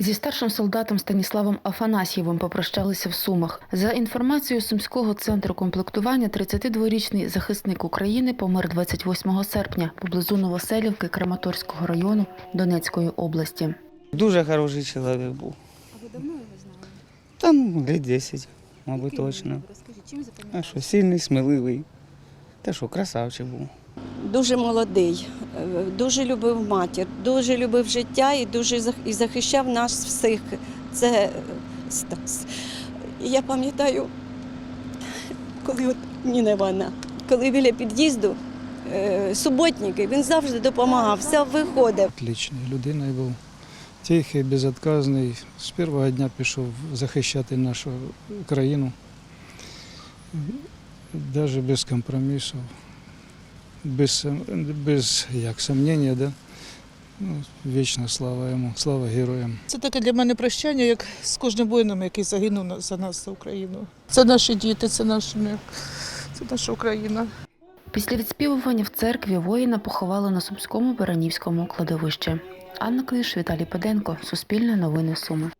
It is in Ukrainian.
Зі старшим солдатом Станіславом Афанасьєвим попрощалися в Сумах. За інформацією Сумського центру комплектування, 32-річний захисник України помер 28 серпня поблизу Новоселівки Краматорського району Донецької області. Дуже хороший чоловік був. А ви давно його знали? Там лет 10, мабуть, точно. Розкажіть, чим А що, сильний, сміливий. Та що, красавчик був. Дуже молодий, е, дуже любив матір, дуже любив життя і дуже і захищав нас всіх. Це е, Стас. Я пам'ятаю, коли от Ніна Івановна, коли біля під'їзду е, суботники, він завжди допомагав, все виходив. Отличний людиною був. Тихий, безотказний. З першого дня пішов захищати нашу країну. Навіть без компромісів, без, без як, сомнення, да? ну, вічна слава йому, слава героям. Це таке для мене прощання, як з кожним воїном, який загинув за нас, за Україну. Це наші діти, це наш мир, це наша Україна. Після відспівування в церкві воїна поховали на Сумському Баранівському кладовищі. Анна Клиш, Віталій Педенко, Суспільне новини Суми.